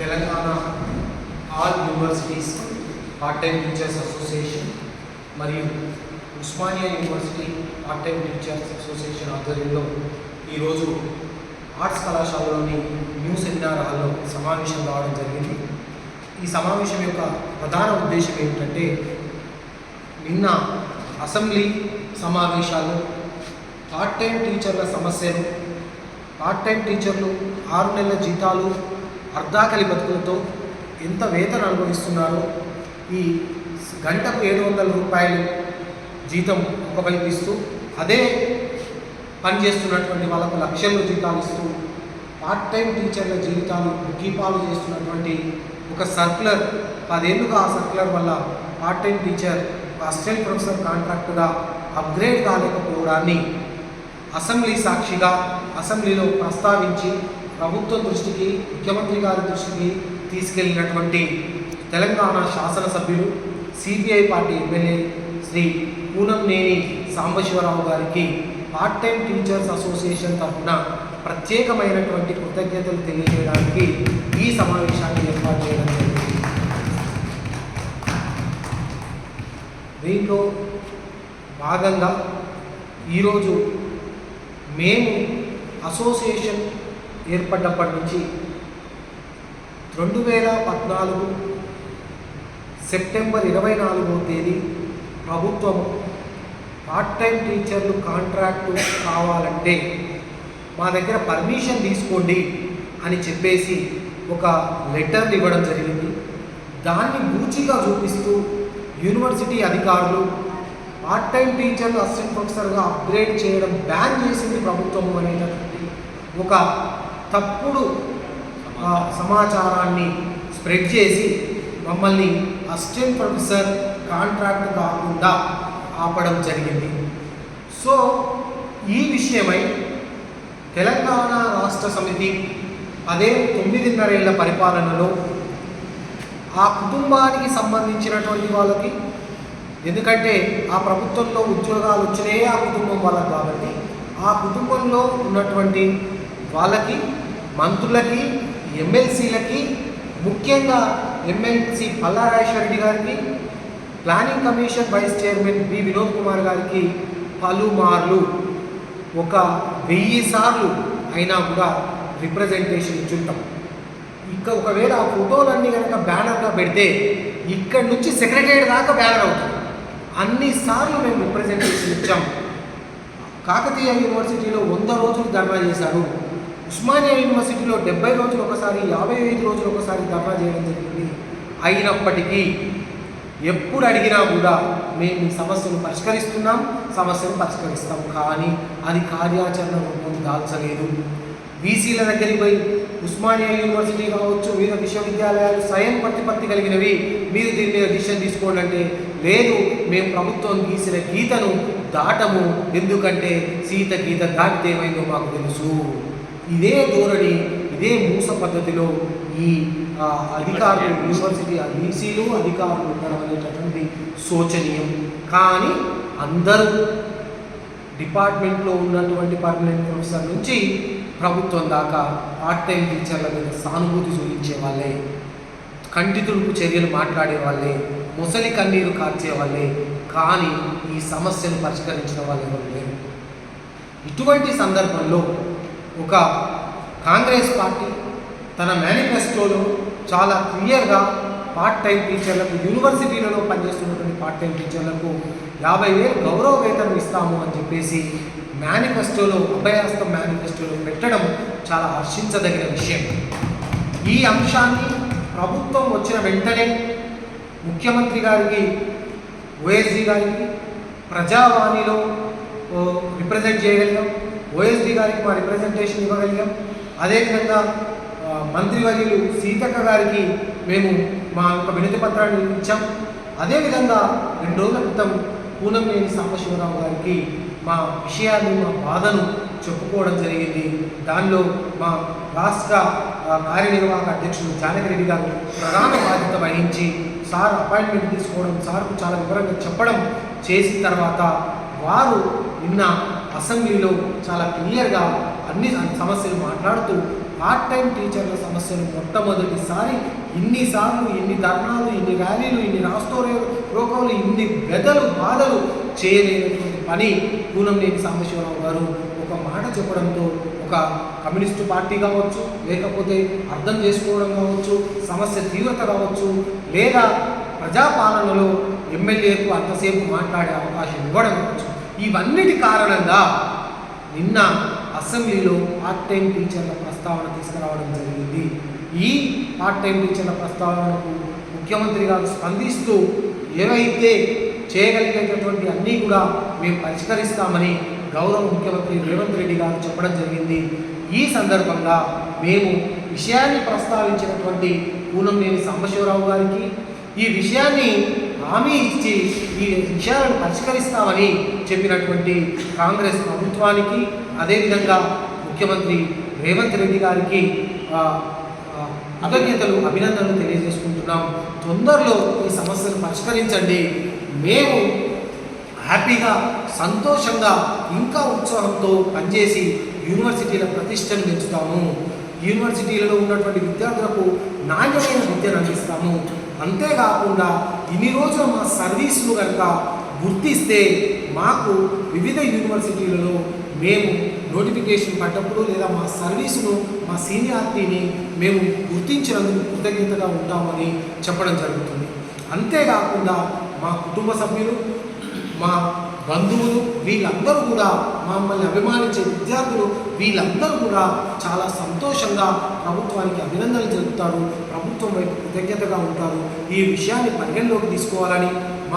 Telangana all universities part time teachers association మరియు Osmania university part time teachers association ఆధ్వర్యంలో ఈరోజు arts కళాశాలలోని new seminar హాల్లో సమావేశం కావడం జరిగింది. ఈ సమావేశం యొక్క ప్రధాన ఉద్దేశం ఏమిటంటే నిన్న అసెంబ్లీ సమావేశాలు పార్ట్ టైం టీచర్ల సమస్యలు పార్ట్ టైం టీచర్లు ఆరు నెలల జీతాలు అర్ధాకలి బతుకులతో ఎంత వేతన అనుభవిస్తున్నారో ఈ గంటకు ఏడు వందల రూపాయలు జీతం ఒకవైపు ఇస్తూ అదే పని చేస్తున్నటువంటి వాళ్ళకు లక్షల్లో జీతాలు ఇస్తూ పార్ట్ టైం టీచర్ల జీవితాలు ముఖీపాలు చేస్తున్నటువంటి ఒక సర్క్యులర్ పదేళ్ళుగా ఆ సర్క్యులర్ వల్ల part time teacher assistant professor కాంట్రాక్టుగా upgrade కాలేకపోవడాన్ని అసెంబ్లీ సాక్షిగా అసెంబ్లీలో ప్రస్తావించి ప్రభుత్వం దృష్టికి ముఖ్యమంత్రి గారి దృష్టికి తీసుకెళ్ళినటువంటి తెలంగాణ శాసనసభ్యులు CPI party MLA Shri Poonamneni Sambasivarao గారికి పార్ట్ టైం టీచర్స్ అసోసియేషన్ తరఫున ప్రత్యేకమైనటువంటి కృతజ్ఞతలు తెలియజేయడానికి ఈ సమావేశాన్ని ఏర్పాటు చేయడం జరిగింది. దీంట్లో భాగంగా ఈరోజు మేము అసోసియేషన్ ఏర్పడ్డప్పటి నుంచి రెండు వేల పద్నాలుగు సెప్టెంబర్ ఇరవై నాలుగో తేదీ ప్రభుత్వం పార్ట్ టైం టీచర్లు కాంట్రాక్టు కావాలంటే మా దగ్గర పర్మిషన్ తీసుకోండి అని చెప్పేసి ఒక లెటర్ ఇవ్వడం జరిగింది. దాన్ని బూచిగా చూపిస్తూ యూనివర్సిటీ అధికారులు పార్ట్ టైం టీచర్లు అసిస్టెంట్ ప్రొఫెసర్గా అప్గ్రేడ్ చేయడం బ్యాన్ చేసింది ప్రభుత్వం అనేటటువంటి ఒక తప్పుడు ఆ, సమాచారాన్ని స్ప్రెడ్ చేసి మమ్మల్ని అసిస్టెంట్ ప్రొఫెసర్ కాంట్రాక్ట్ కాకుండా ఆపడం జరిగింది. సో ఈ విషయమై తెలంగాణ రాష్ట్ర సమితి అదే తొమ్మిదిన్నరేళ్ళ పరిపాలనలో ఆ కుటుంబానికి సంబంధించినటువంటి వాళ్ళకి ఎందుకంటే ఆ ప్రభుత్వంలో ఉద్యోగాలు వచ్చినాయే ఆ కుటుంబం వాళ్ళకి కాబట్టి ఆ కుటుంబంలో ఉన్నటువంటి వాళ్ళకి మంత్రులకి ఎమ్మెల్సీలకి ముఖ్యంగా ఎమ్మెల్సీ పల్లారాజేశ్వర రెడ్డి గారికి planning commission vice chairman B Vinod Kumar గారికి పలుమార్లు ఒక వెయ్యి సార్లు అయినా కూడా రిప్రజెంటేషన్ ఇచ్చుంటాం. ఇంకా ఒకవేళ ఆ ఫోటోలన్నీ కనుక బ్యానర్గా పెడితే ఇక్కడి నుంచి సెక్రటరియట్ దాకా బ్యానర్ అవుతుంది. అన్నిసార్లు మేము రిప్రజెంటేషన్ ఇచ్చాం. కాకతీయ యూనివర్సిటీలో వంద రోజులు ధర్నా చేశారు. ఉస్మానియా యూనివర్సిటీలో డెబ్బై రోజులు ఒకసారి యాభై ఐదు రోజులు ఒకసారి ధర్నా చేయడం జరిగింది. అయినప్పటికీ ఎప్పుడు అడిగినా కూడా మేము ఈ సమస్యను పరిష్కరిస్తున్నాం సమస్యను పరిష్కరిస్తాం. కానీ అది కార్యాచరణ రూపం దాల్చలేదు. బీసీల దగ్గరికి పోయి ఉస్మానియా యూనివర్సిటీ కావచ్చు వివిధ విశ్వవిద్యాలయాలు స్వయం ప్రతిపత్తి కలిగినవి మీరు దీని మీద డిసిషన్ తీసుకోండి అంటే లేదు మేము ప్రభుత్వం గీసిన గీతను దాటము ఎందుకంటే సీత గీత దాటితే ఏమైందో మాకు తెలుసు. ఇదే ధోరణి ఇదే మూస పద్ధతిలో ఈ అధికారులు యూనివర్సిటీ. బీసీలు అధికారులు ఉండడం అనేటటువంటి శోచనీయం. కానీ అందరూ డిపార్ట్మెంట్లో ఉన్నటువంటి పర్మనెంట్ ప్రొఫెసర్ నుంచి ప్రభుత్వం దాకా పార్ట్ టైం టీచర్ల మీద సానుభూతి చూపించే వాళ్ళే కంటి తుడుపు చర్యలు మాట్లాడే వాళ్ళే ముసలి కన్నీరు కార్చే వాళ్ళే కానీ ఈ సమస్యను పరిష్కరించిన వాళ్ళు ఎవరు లేరు. ఇటువంటి సందర్భంలో ఒక కాంగ్రెస్ పార్టీ తన మేనిఫెస్టోలో చాలా క్లియర్గా పార్ట్ టైం టీచర్లకు యూనివర్సిటీలలో పనిచేస్తున్నటువంటి పార్ట్ టైం టీచర్లకు యాభై వేలు గౌరవ వేతనం ఇస్తాము అని చెప్పేసి మేనిఫెస్టోలో అభయాస్తం మేనిఫెస్టోలో పెట్టడం చాలా హర్షించదగిన విషయం. ఈ అంశాన్ని ప్రభుత్వం వచ్చిన వెంటనే ముఖ్యమంత్రి గారికి ఓఎస్జీ గారికి ప్రజావాణిలో రిప్రజెంట్ చేయగలిగాం. ఓఎస్డి గారికి మా రిప్రజెంటేషన్ ఇవ్వగలిగాం. అదేవిధంగా మంత్రి మంత్రివర్యులు సీతక్క గారికి మేము మా యొక్క వినతి పత్రాన్ని ఇచ్చాం. అదేవిధంగా రెండు రోజుల క్రితం పూనంనేని సాంబశివరావు గారికి మా విషయాన్ని మా బాధను చెప్పుకోవడం జరిగింది. దానిలో మా రాష్ట్ర కార్యనిర్వాహక అధ్యక్షుడు జానకిరెడ్డి గారు ప్రధాన బాధ్యత వహించి సార్ అపాయింట్మెంట్ తీసుకోవడం సార్కు చాలా వివరంగా చెప్పడం చేసిన తర్వాత వారు నిన్న అసెంబ్లీలో చాలా క్లియర్గా అన్ని సమస్యలు మాట్లాడుతూ పార్ట్ టైం టీచర్ల సమస్యలు మొట్టమొదటిసారి ఇన్నిసార్లు ఇన్ని ధర్నాలు ఇన్ని ర్యాలీలు ఇన్ని రాస్తోరే రోగాలు ఇన్ని బెదలు బాధలు చేయలేనటువంటి పని పూనంనేని సాంబశివరావు గారు ఒక మాట చెప్పడంతో ఒక కమ్యూనిస్టు పార్టీ కావచ్చు లేకపోతే అర్థం చేసుకోవడం కావచ్చు సమస్య తీవ్రత కావచ్చు లేదా ప్రజాపాలనలో ఎమ్మెల్యేకు అంతసేపు మాట్లాడే అవకాశం ఇవ్వడం కావచ్చు. ఇవన్నిటి కారణంగా నిన్న అసెంబ్లీలో పార్ట్ టైం టీచర్ల ప్రస్తావన తీసుకురావడం జరిగింది. ఈ పార్ట్ టైం టీచర్ల ప్రస్తావనకు ముఖ్యమంత్రి గారు స్పందిస్తూ ఏవైతే చేయగలిగేటటువంటి అన్నీ కూడా మేము పరిష్కరిస్తామని గౌరవ ముఖ్యమంత్రి రేవంత్ రెడ్డి గారు చెప్పడం జరిగింది. ఈ సందర్భంగా మేము విషయాన్ని ప్రస్తావించినటువంటి పూనంనేని సాంబశివరావు గారికి ఈ విషయాన్ని హామీ ఇచ్చి ఈ విషయాలను పరిష్కరిస్తామని చెప్పినటువంటి కాంగ్రెస్ ప్రభుత్వానికి అదేవిధంగా ముఖ్యమంత్రి రేవంత్ రెడ్డి గారికి అభిజ్ఞతలు అభినందనలు తెలియజేసుకుంటున్నాం. తొందరలో ఈ సమస్యను పరిష్కరించండి. మేము హ్యాపీగా సంతోషంగా ఇంకా ఉత్సాహంతో పనిచేసి యూనివర్సిటీల ప్రతిష్టను పెంచుతాము. యూనివర్సిటీలలో ఉన్నటువంటి విద్యార్థులకు నాణ్యమైన విద్యను అందిస్తాము. అంతేకాకుండా ఇన్ని రోజులు మా సర్వీసులు కనుక గుర్తిస్తే మాకు వివిధ యూనివర్సిటీలలో మేము నోటిఫికేషన్ పడ్డప్పుడు లేదా మా సర్వీసును మా సీనియారిటీని మేము గుర్తించినందుకు కృతజ్ఞతగా ఉంటామని చెప్పడం జరుగుతుంది. అంతేకాకుండా మా కుటుంబ సభ్యులు మా బంధువులు వీళ్ళందరూ కూడా మమ్మల్ని అభిమానించే విద్యార్థులు వీళ్ళందరూ కూడా చాలా సంతోషంగా ప్రభుత్వానికి అభినందనలు జరుపుతారు ప్రభుత్వం వైపు కృతజ్ఞతగా ఉంటారు. ఈ విషయాన్ని పరిగణలోకి తీసుకోవాలని